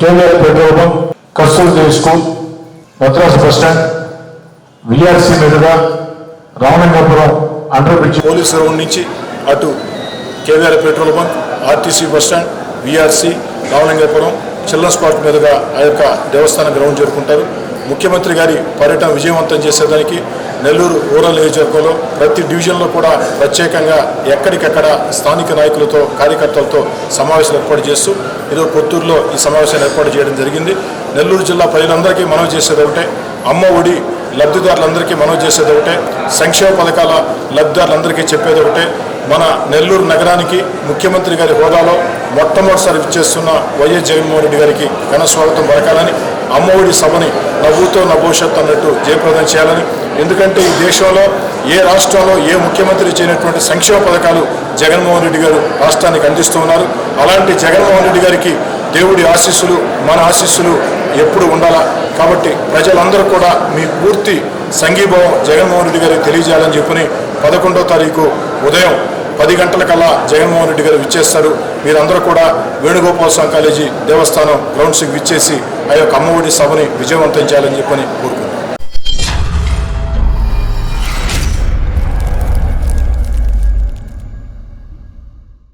KVR petrol bunk Kasturi school Madras bus stand VRC మీదుగా Ramalingapuram under bridge. Police ground నుంచి అటు KVR petrol bunk RTC bus stand Ramalingapuram Ramalingapuram children's park మీదుగా ఆ యొక్క దేవస్థానం ground చేరుకుంటారు ముఖ్యమంత్రి గారి పర్యటన విజయవంతం చేసేదానికి నెల్లూరు రూరల్ నియోజకవర్గంలో ప్రతి డివిజన్లో కూడా ప్రత్యేకంగా ఎక్కడికక్కడ స్థానిక నాయకులతో కార్యకర్తలతో సమావేశాలు ఏర్పాటు చేస్తూ ఈరోజు కొత్తూరులో ఈ సమావేశాన్ని ఏర్పాటు చేయడం జరిగింది. నెల్లూరు జిల్లా ప్రజలందరికీ మనవి చేసేది ఒకటే అమ్మ ఒడి లబ్ధిదారులందరికీ మనవి చేసేది ఒకటే సంక్షేమ పథకాల లబ్ధిదారులందరికీ చెప్పేది ఒకటే. మన నెల్లూరు నగరానికి ముఖ్యమంత్రి గారి హోదాలో మొట్టమొదటిసారి ఇచ్చేస్తున్న వైఎస్ జగన్మోహన్ రెడ్డి గారికి ఘన స్వాగతం పలకాలని అమ్మఒడి సభని నవ్వుతో నా భవిష్యత్తు అన్నట్టు జయప్రదం చేయాలని ఎందుకంటే ఈ దేశంలో ఏ రాష్ట్రంలో ఏ ముఖ్యమంత్రి చేయనటువంటి సంక్షేమ పథకాలు జగన్మోహన్ రెడ్డి గారు రాష్ట్రానికి అందిస్తున్నారు అలాంటి జగన్మోహన్ రెడ్డి గారికి దేవుడి ఆశీస్సులు మన ఆశీస్సులు ఎప్పుడు ఉండాలా? కాబట్టి ప్రజలందరూ కూడా మీ పూర్తి సంఘీభావం జగన్మోహన్ రెడ్డి గారికి తెలియజేయాలని చెప్పని పదకొండో తారీఖు ఉదయం పది గంటలకల్లా జగన్మోహన్ రెడ్డి గారు విచ్చేస్తారు. మీరందరూ కూడా వేణుగోపాల స్వామి కాలేజీ దేవస్థానం గ్రౌండ్స్కి విచ్చేసి ఆ యొక్క అమ్మఒడి సభని విజయవంతం చేయాలని చెప్పని కోరుకుంటున్నాను.